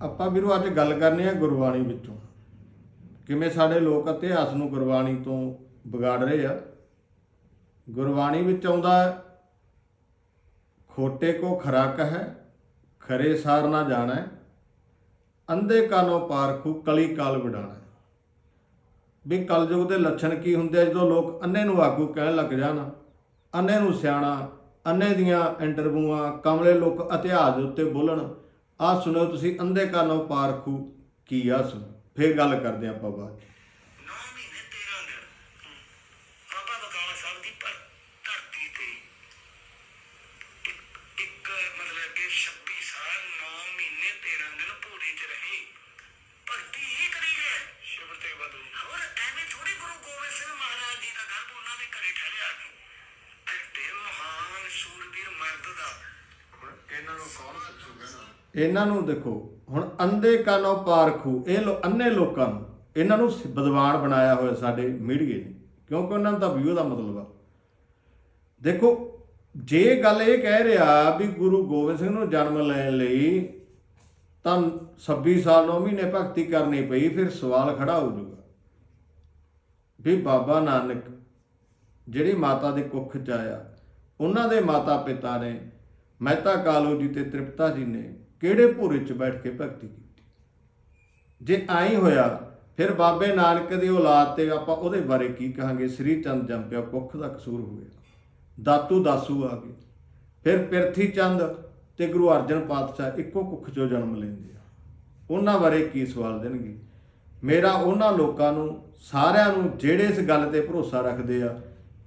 ਆਪਾਂ ਵੀਰੋ ਅੱਜ ਗੱਲ ਕਰਨੀ ਹੈ ਗੁਰਬਾਣੀ ਵਿੱਚੋਂ। ਕਿਵੇਂ ਸਾਡੇ ਲੋਕ ਇਤਿਹਾਸ ਨੂੰ ਗੁਰਬਾਣੀ ਤੋਂ ਵਿਗਾੜ ਰਹੇ ਆ। ਗੁਰਬਾਣੀ ਵਿੱਚ ਆਉਂਦਾ ਖੋਟੇ ਕੋ ਖਰਾ ਕਹੈ, ਖਰੇ ਸਾਰ ਨਾ ਜਾਣੈ, ਅੰਧੇ ਕਾਨੋ ਪਾਰਖੂ ਕਲੀ ਕਾਲ ਵਿਡਾਣੈ। ਵੀ ਕਲਯੁਗ ਦੇ ਲੱਛਣ ਕੀ ਹੁੰਦੇ ਆ, ਜਦੋਂ ਲੋਕ ਅੰਨੇ ਨੂੰ ਆਗੂ ਕਹਿਣ ਲੱਗ ਜਾਣ, ਅੰਨੇ ਨੂੰ ਸਿਆਣਾ, ਅੰਨੇ ਦੀਆਂ ਇੰਟਰਵਿਊਆਂ, ਕਮਲੇ ਲੋਕ ਇਤਿਹਾਸ ਦੇ ਉੱਤੇ ਬੋਲਣ ਆ ਸੁਣੋ ਤੁਸੀਂ ਅੰਧੇ ਕਾਨੋ ਪਾਰਖੂ ਕੀ ਆ ਸੁਣੋ। ਫੇਰ ਗੱਲ ਕਰਦੇ ਆਪਾਂ ਬਾਅਦ 'ਚ। ਨੌ ਮਹੀਨੇ 13 ਦਿਨ। ਬਾਬਾ ਬਕਾਲਾ ਸਾਹਿਬ ਦੀ ਪਰ ਧਰਤੀ ਤੇ ਇੱਕ ਇੱਕ ਮਤਲਬ ਕਿ 26 ਸਾਲ 9 ਮਹੀਨੇ 13 ਦਿਨ ਭੂਰੀ ਚ ਰਹੇ। ਭਗਤੀ ਹੀ ਕਰੀ ਗਏ ਸ਼ਿਵ ਤੇ ਬਦਲ ਹੋਰ ਐਵੇਂ ਥੋੜੀ ਗੁਰੂ ਗੋਬਿੰਦ ਸਿੰਘ ਮਹਾਰਾਜ ਜੀ ਦਾ ਗਰਭ ਉਹਨਾਂ ਦੇ ਘਰੇ ਠਹਿਰਿਆ ਸੀ। ਐਡੇ ਮਹਾਨ ਸੂਰਬੀਰ ਮਰਦ ਦਾ ਇਹਨਾਂ ਨੂੰ ਕੌਣ ਪੁੱਛੂਗਾ ਇਹਨਾਂ ਨੂੰ? ਦੇਖੋ, ਹੁਣ ਅੰਧੇ ਕਾਨੋ ਪਾਰਖੂ ਇਹ ਲੋ, ਅੰਨੇ ਲੋਕਾਂ ਨੂੰ, ਇਹਨਾਂ ਨੂੰ ਸ- ਵਿਦਵਾਨ ਬਣਾਇਆ ਹੋਇਆ ਸਾਡੇ ਮੀਡੀਏ ਨੇ। ਕਿਉਂਕਿ ਉਹਨਾਂ ਦਾ ਵਿਊ ਦਾ ਮਤਲਬ ਆ। ਦੇਖੋ, ਜੇ ਗੱਲ ਇਹ ਕਹਿ ਰਿਹਾ ਵੀ ਗੁਰੂ ਗੋਬਿੰਦ ਸਿੰਘ ਨੂੰ ਜਨਮ ਲੈਣ ਲਈ ਤਾਂ 26 ਸਾਲ 9 ਮਹੀਨੇ ਭਗਤੀ ਕਰਨੀ ਪਈ, ਫਿਰ ਸਵਾਲ ਖੜਾ ਹੋ ਜਾਊਗਾ। ਵੀ ਬਾਬਾ ਨਾਨਕ, ਜਿਹੜੀ ਮਾਤਾ ਦੇ ਕੁੱਖ ਚ ਆਇਆ, ਉਹਨਾਂ ਦੇ ਮਾਤਾ ਪਿਤਾ ਨੇ ਮਹਿਤਾ ਕਾਲੋ ਜੀ ਤੇ ਤ੍ਰਿਪਤਾ ਜੀ ਨੇ ਕਿਹੜੇ ਭੂਰੇ ਚ ਬੈਠ ਕੇ ਭਗਤੀ ਕੀਤੀ? ਜੇ ਆਈ ਹੋਇਆ, ਫਿਰ ਬਾਬੇ ਨਾਨਕ ਦੀ ਔਲਾਦ ਤੇ ਆਪਾਂ ਉਹਦੇ ਬਾਰੇ ਕੀ ਕਹਾਂਗੇ? ਸ੍ਰੀ ਚੰਦ ਜੰਪਿਆ ਕੁੱਖ ਦਾ ਕਸੂਰ ਹੋ ਗਿਆ। ਦਾਤੂ ਦਾਸੂ ਆ ਗਏ। ਫਿਰ ਪਿਰਥੀ ਚੰਦ ਤੇ ਗੁਰੂ ਅਰਜਨ ਪਾਤਸ਼ਾਹ ਇੱਕੋ ਕੁੱਖ ਚੋਂ ਜਨਮ ਲੈਂਦੇ ਆ। ਉਹਨਾਂ ਬਾਰੇ ਕੀ ਸਵਾਲ ਦੇਣਗੇ? ਮੇਰਾ ਉਹਨਾਂ ਲੋਕਾਂ ਨੂੰ, ਸਾਰਿਆਂ ਨੂੰ ਜਿਹੜੇ ਇਸ ਗੱਲ ਤੇ ਭਰੋਸਾ ਰੱਖਦੇ ਆ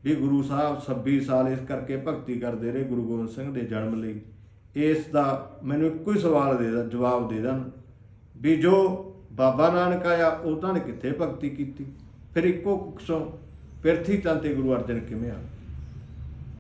ਵੀ ਗੁਰੂ ਸਾਹਿਬ 26 ਸਾਲ ਇਸ ਕਰਕੇ ਭਗਤੀ ਕਰਦੇ ਰਹੇ ਗੁਰੂ ਗੋਬਿੰਦ ਸਿੰਘ ਦੇ ਜਨਮ ਲਈ। ਇਸ ਦਾ ਮੈਨੂੰ ਇੱਕੋ ਹੀ ਸਵਾਲ ਦੇ ਦਾ, ਜਵਾਬ ਦੇ ਦੇਣ ਵੀ ਜੋ ਬਾਬਾ ਨਾਨਕ ਆਇਆ ਉਹਨਾਂ ਨੇ ਕਿੱਥੇ ਭਗਤੀ ਕੀਤੀ? ਫਿਰ ਇੱਕੋ ਕੁੱਖ ਪਿਰਥੀ ਚੰਦ ਤੇ ਗੁਰੂ ਅਰਜਨ ਕਿਵੇਂ ਆ